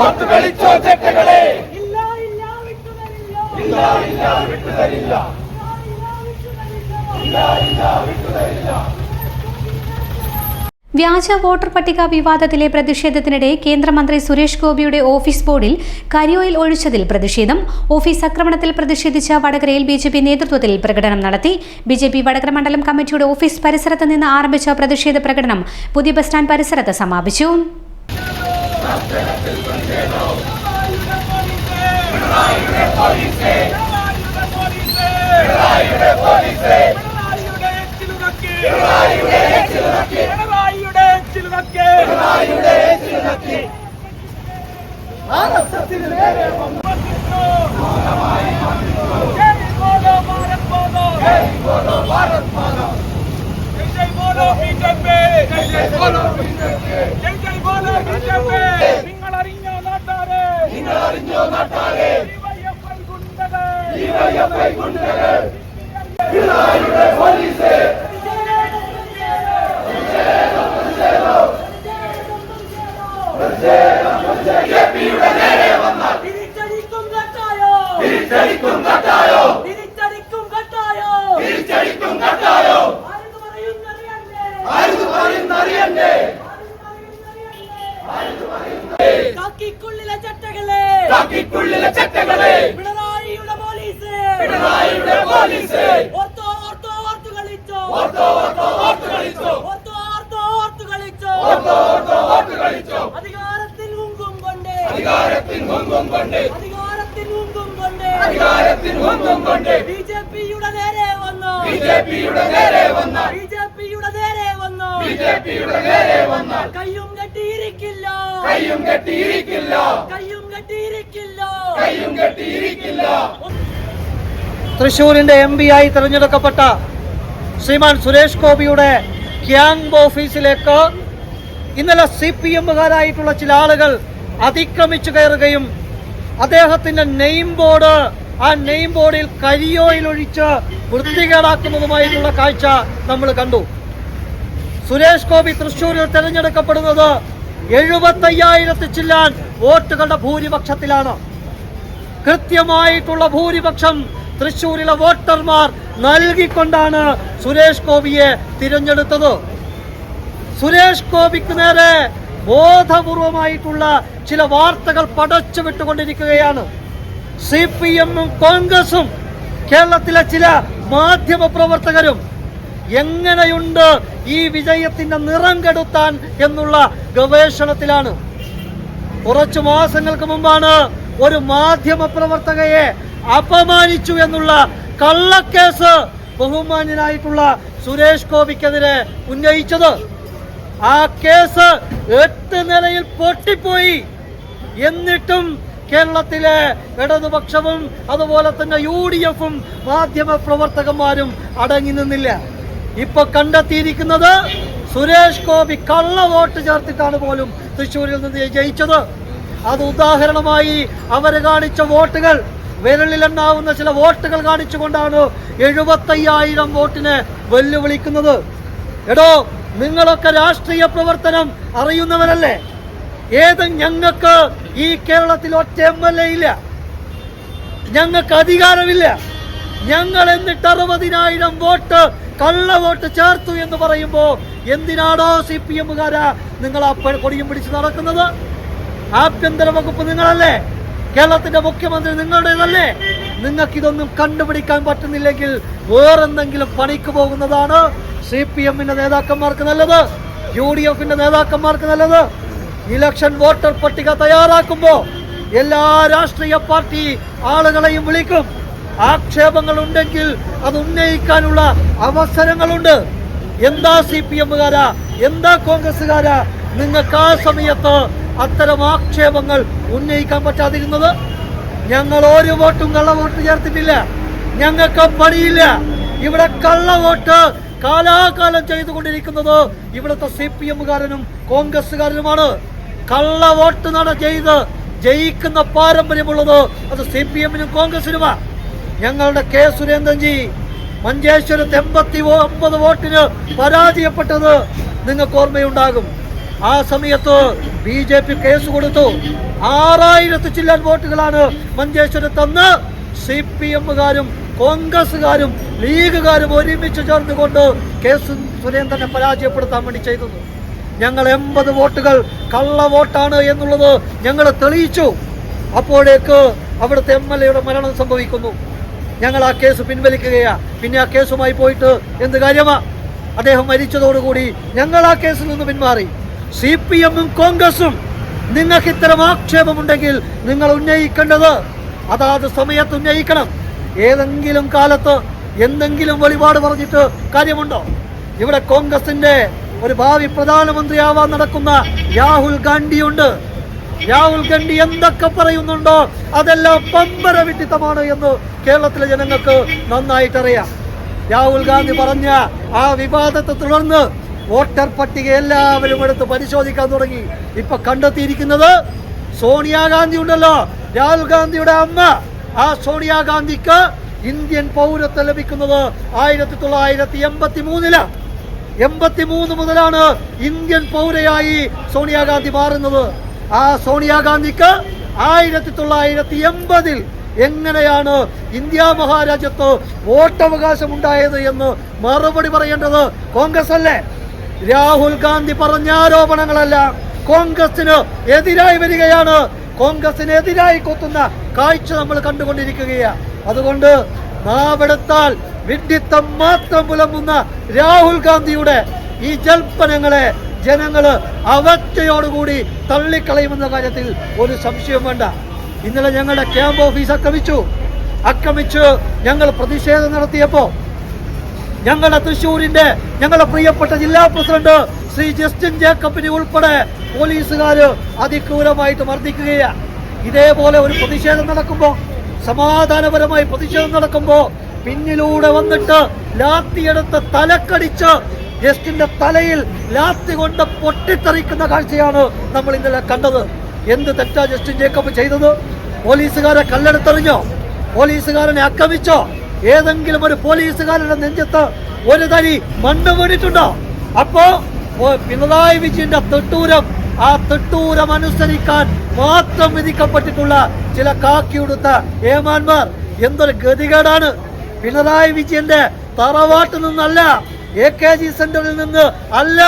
ഓർത്തു കളിച്ചോ ചെറ്റകളെ? ഇല്ല ഇല്ല വിട്ടുതരില്ല ഇല്ല ഇല്ല വിട്ടുതരില്ല വ്യാജ വോട്ടർ പട്ടിക വിവാദത്തിലെ പ്രതിഷേധത്തിനിടെ കേന്ദ്രമന്ത്രി സുരേഷ് ഗോപിയുടെ ഓഫീസ് ബോർഡിൽ കരിയോയിൽ ഒഴിച്ചതിൽ പ്രതിഷേധം. ഓഫീസ് ആക്രമണത്തിൽ പ്രതിഷേധിച്ച വടകരയിൽ ബി ജെ പി നേതൃത്വത്തിൽ പ്രകടനം നടത്തി. ബി ജെ പി വടകര മണ്ഡലം കമ്മിറ്റിയുടെ ഓഫീസ് പരിസരത്ത് നിന്ന് ആരംഭിച്ച പ്രതിഷേധ പ്രകടനം പുതിയ ബസ് സ്റ്റാൻഡ് പരിസരത്ത് സമാപിച്ചു. നിങ്ങൾ ഗുണ്ടകൾ തിരിച്ചടിക്കും കട്ടായോ തിരിച്ചടിക്കും കട്ടായോ തിരിച്ചടിക്കും കട്ടായോ തിരിച്ചടിക്കും കട്ടായോ ആരെന്ന് പറയുന്നറിയണ്ടേ കാക്കിക്കുള്ളിലെ ചട്ടകളെ കാക്കിക്കുള്ളിലെ പോലീസ് പിണറായിയുടെ പോലീസ് ഓർത്തോ ഓർത്തോ ഓർത്തു കളിച്ചോ ഓർത്തോ ഓർത്തോ ഓർത്ത് കളിച്ചോ ഓർത്തോ ഓർത്തോ ഓർത്തു കളിച്ചോ ഓർത്തോ ഓർത്തോ ഓർത്ത് കളിച്ചോ അധികാരത്തിൽ മുങ്കും കൊണ്ട് അധികാരത്തിൻ മുമ്പും കൊണ്ട് അധികാരത്തിൽ മുങ്കും കൊണ്ട് അധികാരത്തിൻ മുമ്പും കൊണ്ട് ബി ജെ പിയുടെ നേരെ വന്നു ബി ജെ പിയുടെ നേരെ വന്നു ബി ജെ പിയുടെ നേരെ വന്നു ബി ജെ പിയുടെ നേരെ വന്നു കയ്യും കെട്ടിയിരിക്കില്ല കയ്യും കെട്ടിയിരിക്കില്ല കയ്യും കെട്ടിയിരിക്കില്ല കയ്യും കെട്ടിയിരിക്കില്ല തൃശൂരിന്റെ എം ആയി തിരഞ്ഞെടുക്കപ്പെട്ട ശ്രീമാൻ സുരേഷ് ഗോപിയുടെ ക്യാങ് ഓഫീസിലേക്ക് ഇന്നലെ സി പി എമ്മുകാരായിട്ടുള്ള ചില ആളുകൾ അതിക്രമിച്ചു കയറുകയും അദ്ദേഹത്തിന്റെ നെയിം ബോർഡ് ആ നെയിം ബോർഡിൽ കരിയോയിൽ ഒഴിച്ച് വൃത്തികേടാക്കുന്നതുമായിട്ടുള്ള കാഴ്ച നമ്മൾ കണ്ടു. സുരേഷ് ഗോപി തൃശൂരിൽ തിരഞ്ഞെടുക്കപ്പെടുന്നത് എഴുപത്തയ്യായിരത്തി ചില്ലാൻ വോട്ടുകളുടെ ഭൂരിപക്ഷത്തിലാണ്. കൃത്യമായിട്ടുള്ള ഭൂരിപക്ഷം തൃശൂരിലെ വോട്ടർമാർ നൽകിക്കൊണ്ടാണ് സുരേഷ് ഗോപിയെ തിരഞ്ഞെടുത്തത്. സുരേഷ് ഗോപിക്ക് നേരെ ബോധപൂർവമായിട്ടുള്ള ചില വാർത്തകൾ പടച്ചു വിട്ടുകൊണ്ടിരിക്കുകയാണ്. സി പി എമ്മും കോൺഗ്രസും കേരളത്തിലെ ചില മാധ്യമ പ്രവർത്തകരും എങ്ങനെയുണ്ട് ഈ വിജയത്തിന്റെ നിറം കെടുത്താൻ എന്നുള്ള ഗവേഷണത്തിലാണ്. കുറച്ചു മാസങ്ങൾക്ക് മുമ്പാണ് ഒരു മാധ്യമ പ്രവർത്തകയെ അപമാനിച്ചു എന്നുള്ള കള്ളക്കേസ് ബഹുമാന്യനായിട്ടുള്ള സുരേഷ് ഗോപിക്കെതിരെ ഉന്നയിച്ചത്. ആ കേസ് എട്ട് നിലയിൽ പൊട്ടിപ്പോയി. എന്നിട്ടും കേരളത്തിലെ ഇടതുപക്ഷവും അതുപോലെ തന്നെ യു ഡി എഫും മാധ്യമ പ്രവർത്തകന്മാരും അടങ്ങി നിന്നില്ല. ഇപ്പൊ കണ്ടെത്തിയിരിക്കുന്നത് സുരേഷ് ഗോപി കള്ള വോട്ട് ചേർത്തിട്ടാണ് പോലും തൃശ്ശൂരിൽ നിന്ന് ജയിച്ചത്. അത് ഉദാഹരണമായി അവർ കാണിച്ച വോട്ടുകൾ വിരലിലെണ്ണാവുന്ന ചില വോട്ടുകൾ കാണിച്ചുകൊണ്ടാണ് എഴുപത്തയ്യായിരം വോട്ടിനെ വെല്ലുവിളിക്കുന്നത്. എടോ നിങ്ങളൊക്കെ രാഷ്ട്രീയ പ്രവർത്തനം അറിയുന്നവരല്ലേ? ഏത് ഞങ്ങൾക്ക് ഈ കേരളത്തിൽ ഒറ്റ എം എൽ എ ഇല്ല. ഞങ്ങൾക്ക് അധികാരമില്ല. ഞങ്ങൾ എന്നിട്ട് അറുപതിനായിരം വോട്ട് കള്ള വോട്ട് ചേർത്തു എന്ന് പറയുമ്പോ എന്തിനാണോ സി പി എമ്മുകാരാ നിങ്ങൾ ആ കൊടിയും പിടിച്ച് നടക്കുന്നത്? ആഭ്യന്തര വകുപ്പ് നിങ്ങളല്ലേ? കേരളത്തിന്റെ മുഖ്യമന്ത്രി നിങ്ങളുടേതല്ലേ? നിങ്ങൾക്ക് ഇതൊന്നും കണ്ടുപിടിക്കാൻ പറ്റുന്നില്ലെങ്കിൽ വേറെന്തെങ്കിലും പണിക്ക് പോകുന്നതാണ് സി പി എമ്മിന്റെ നേതാക്കന്മാർക്ക് നല്ലത് യു ഡി എഫിന്റെ നേതാക്കന്മാർക്ക് നല്ലത്. ഇലക്ഷൻ വോട്ടർ പട്ടിക തയ്യാറാക്കുമ്പോൾ എല്ലാ രാഷ്ട്രീയ പാർട്ടി ആളുകളെയും വിളിക്കും. ആക്ഷേപങ്ങൾ ഉണ്ടെങ്കിൽ അത് ഉന്നയിക്കാനുള്ള അവസരങ്ങളുണ്ട്. എന്താ സി പി എമ്മുകാരാ എന്താ കോൺഗ്രസ്സുകാരാ? നിങ്ങൾക്ക് ആ സമയത്ത് അത്തരം ആക്ഷേപങ്ങൾ ഉന്നയിക്കാൻ പറ്റാതിരുന്നത് ഞങ്ങൾ ഒരു വോട്ടും കള്ളവോട്ട് ചേർത്തിട്ടില്ല. ഞങ്ങൾക്ക് പണിയില്ല. ഇവിടെ കള്ളവോട്ട് കാലാകാലം ചെയ്തുകൊണ്ടിരിക്കുന്നത് ഇവിടുത്തെ സി പി എമ്മുകാരനും കോൺഗ്രസ്സുകാരനുമാണ്. കള്ളവോട്ട് നട ചെയ്ത് ജയിക്കുന്ന പാരമ്പര്യമുള്ളത് അത് സി പി എമ്മിനും കോൺഗ്രസിനുമാണ് ഞങ്ങളുടെ കെ സുരേന്ദ്രൻജി മഞ്ചേശ്വരത്ത് എൺപത്തി ഒമ്പത് വോട്ടിന് പരാജയപ്പെട്ടത് നിങ്ങൾക്ക് ഓർമ്മയുണ്ടാകും. ആ സമയത്ത് ബി ജെ പി കേസ് കൊടുത്തു. ആറായിരത്തി ചില്ലൻ വോട്ടുകളാണ് മഞ്ചേശ്വരത്തെന്ന് സി പി എമ്മുകാരും കോൺഗ്രസുകാരും ലീഗുകാരും ഒരുമിച്ച് ചേർന്നുകൊണ്ട് കെ സു- സുരേന്ദ്രനെ പരാജയപ്പെടുത്താൻ വേണ്ടി ചെയ്തു ഞങ്ങൾ എൺപത് വോട്ടുകൾ കള്ള വോട്ടാണ് എന്നുള്ളത് ഞങ്ങൾ തെളിയിച്ചു. അപ്പോഴേക്ക് അവിടുത്തെ എം എൽ എയുടെ മരണം സംഭവിക്കുന്നു. ഞങ്ങൾ ആ കേസ് പിൻവലിക്കുകയാ. പിന്നെ ആ കേസുമായി പോയിട്ട് എന്ത് കാര്യമാ? അദ്ദേഹം മരിച്ചതോടുകൂടി ഞങ്ങൾ ആ കേസിൽ നിന്ന് പിന്മാറി. സി പി എമ്മും കോൺഗ്രസും നിങ്ങൾക്ക് ഇത്തരം ആക്ഷേപമുണ്ടെങ്കിൽ നിങ്ങൾ ഉന്നയിക്കേണ്ടത് അതാത് സമയത്ത് ഉന്നയിക്കണം. ഏതെങ്കിലും കാലത്ത് എന്തെങ്കിലും വെളിപാട് പറഞ്ഞിട്ട് കാര്യമുണ്ടോ? ഇവിടെ കോൺഗ്രസിന്റെ ഒരു ഭാവി പ്രധാനമന്ത്രിയാവാൻ നടക്കുന്ന രാഹുൽ ഗാന്ധിയുണ്ട്. രാഹുൽ ഗാന്ധി എന്തൊക്കെ പറയുന്നുണ്ടോ അതെല്ലാം പമ്പര വിട്ടിത്തമാണ് എന്ന് കേരളത്തിലെ ജനങ്ങൾക്ക് നന്നായിട്ടറിയാം. രാഹുൽ ഗാന്ധി പറഞ്ഞ ആ വിവാദത്തെ തുടർന്ന് വോട്ടർ പട്ടിക എല്ലാവരും എടുത്ത് പരിശോധിക്കാൻ തുടങ്ങി. ഇപ്പൊ കണ്ടെത്തിയിരിക്കുന്നത് സോണിയാഗാന്ധി ഉണ്ടല്ലോ. രാഹുൽ ഗാന്ധിയുടെ അമ്മ. ആ സോണിയാഗാന്ധിക്ക് ഇന്ത്യൻ പൗരത്വം ലഭിക്കുന്നത് ആയിരത്തി തൊള്ളായിരത്തി എൺപത്തി മൂന്നിലാണ് എൺപത്തി മൂന്ന് മുതലാണ് ഇന്ത്യൻ പൗരയായി സോണിയാഗാന്ധി മാറുന്നത്. ആ സോണിയാഗാന്ധിക്ക് ആയിരത്തി തൊള്ളായിരത്തി എൺപതിൽ എങ്ങനെയാണ് ഇന്ത്യ മഹാരാജ്യത്ത് വോട്ടവകാശം ഉണ്ടായത് എന്ന് മറുപടി പറയേണ്ടത് കോൺഗ്രസ് അല്ലേ? രാഹുൽ ഗാന്ധി പറഞ്ഞ ആരോപണങ്ങളല്ല. കോൺഗ്രസിന് എതിരായി വരികയാണ്. കോൺഗ്രസിന് എതിരായി കൊത്തുന്ന കാഴ്ച നമ്മൾ കണ്ടുകൊണ്ടിരിക്കുകയാണ് അതുകൊണ്ട് നാവെടുത്താൽ വിഡ്ഢിത്തം മാത്രം പുലമ്പുന്ന രാഹുൽ ഗാന്ധിയുടെ ഈ ജൽപ്പനങ്ങളെ ജനങ്ങൾ അവറ്റയോടുകൂടി തള്ളിക്കളയുമെന്ന കാര്യത്തിൽ ഒരു സംശയം വേണ്ട. ഇന്നലെ ഞങ്ങളുടെ ക്യാമ്പ് ഓഫീസ് ആക്രമിച്ചു. ആക്രമിച്ച് ഞങ്ങൾ പ്രതിഷേധം നടത്തിയപ്പോ ഞങ്ങളുടെ തൃശ്ശൂരിന്റെ ഞങ്ങളുടെ പ്രിയപ്പെട്ട ജില്ലാ പ്രസിഡന്റ് ശ്രീ ജസ്റ്റിൻ ജേക്കബിനെ ഉൾപ്പെടെ പോലീസുകാർ അതിക്രൂരമായിട്ട് മർദ്ദിക്കുകയാണ്. ഇതേപോലെ ഒരു പ്രതിഷേധം നടക്കുമ്പോൾ സമാധാനപരമായി പ്രതിഷേധം നടക്കുമ്പോൾ പിന്നിലൂടെ വന്നിട്ട് ലാത്തിയെടുത്ത് തലക്കടിച്ച് ജസ്റ്റിന്റെ തലയിൽ ലാത്തി കൊണ്ട് പൊട്ടിത്തെറിക്കുന്ന കാഴ്ചയാണ് നമ്മൾ ഇന്നലെ കണ്ടത്. എന്ത് തെറ്റാ ജസ്റ്റിൻ ജേക്കബ് ചെയ്തത്? പോലീസുകാരെ കല്ലെടുത്തെറിഞ്ഞോ? പോലീസുകാരനെ ആക്രമിച്ചോ? ഏതെങ്കിലും ഒരു പോലീസുകാരുടെ നെഞ്ചത്ത് ഒരു തരി മണ്ണ് വീണിട്ടുണ്ടോ? അപ്പോ പിണറായി വിജയന്റെ തെട്ടൂരം ആ തെട്ടൂരം അനുസരിക്കാൻ മാത്രം വിധിക്കപ്പെട്ടിട്ടുള്ള ചില കാക്കിയുടുത്ത ഏമാന്മാർ എന്തൊരു ഗതികേടാണ്? പിണറായി വിജയന്റെ തറവാട്ടിൽ നിന്നല്ല എ കെ ജി സെന്ററിൽ നിന്ന് അല്ല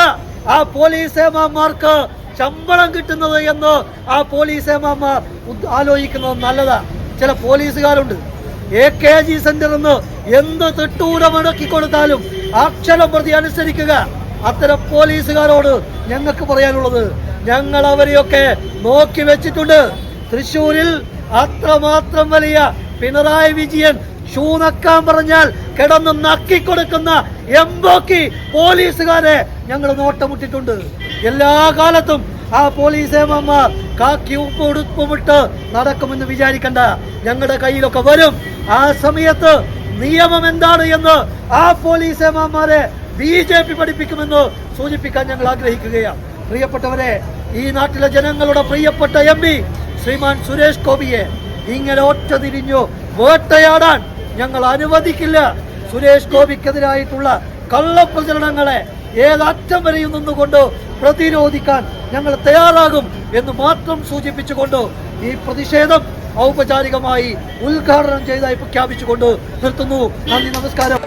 ആ പോലീസ് ഏമാന്മാർക്ക് ശമ്പളം കിട്ടുന്നത് എന്ന് ആ പോലീസ് ഏമാന്മാർ ആലോചിക്കുന്നത് നല്ലതാ. ചില പോലീസുകാരുണ്ട്. എ കെ ജി സെന്റർ എന്ന് എന്ത് തിട്ടൂരമടക്കി കൊടുത്താലും അക്ഷരം പ്രതി അനുസരിക്കുക. അത്തരം പോലീസുകാരോട് ഞങ്ങൾക്ക് പറയാനുള്ളത് ഞങ്ങൾ അവരെയൊക്കെ നോക്കി വെച്ചിട്ടുണ്ട്. തൃശൂരിൽ അത്രമാത്രം വലിയ പിണറായി വിജയൻ ഷൂ നക്കാൻ പറഞ്ഞാൽ കിടന്ന് നക്കിക്കൊടുക്കുന്ന എംബോക്കി പോലീസുകാരെ ഞങ്ങൾ നോട്ടമുട്ടിട്ടുണ്ട്. എല്ലാ കാലത്തും ആ പോലീസ് ഏമാന്മാർ കാക്കി ഉപ്പ് ഉടുപ്പുമിട്ട് നടക്കുമെന്ന് വിചാരിക്കണ്ട. ഞങ്ങളുടെ കയ്യിലൊക്കെ വരും. ആ സമയത്ത് നിയമം എന്താണ് എന്ന് ആ പോലീസ് ഏമാന്മാരെ ബി ജെ പി പഠിപ്പിക്കുമെന്ന് സൂചിപ്പിക്കാൻ ഞങ്ങൾ ആഗ്രഹിക്കുകയാണ്. പ്രിയപ്പെട്ടവരെ ഈ നാട്ടിലെ ജനങ്ങളുടെ പ്രിയപ്പെട്ട എം പി ശ്രീമാൻ സുരേഷ് ഗോപിയെ ഇങ്ങനെ ഒറ്റ തിരിഞ്ഞു വേട്ടയാടാൻ ഞങ്ങൾ അനുവദിക്കില്ല സുരേഷ് ഗോപിക്കെതിരായിട്ടുള്ള കള്ളപ്രചരണങ്ങളെ ഏതറ്റം വരെയും നിന്നുകൊണ്ട് പ്രതിരോധിക്കാൻ ഞങ്ങൾ തയ്യാറാകും എന്ന് മാത്രം സൂചിപ്പിച്ചുകൊണ്ട് ഈ പ്രതിഷേധം ഔപചാരികമായി ഉദ്ഘാടനം ചെയ്തായി പ്രഖ്യാപിച്ചുകൊണ്ട് നിർത്തുന്നു നന്ദി നമസ്കാരം!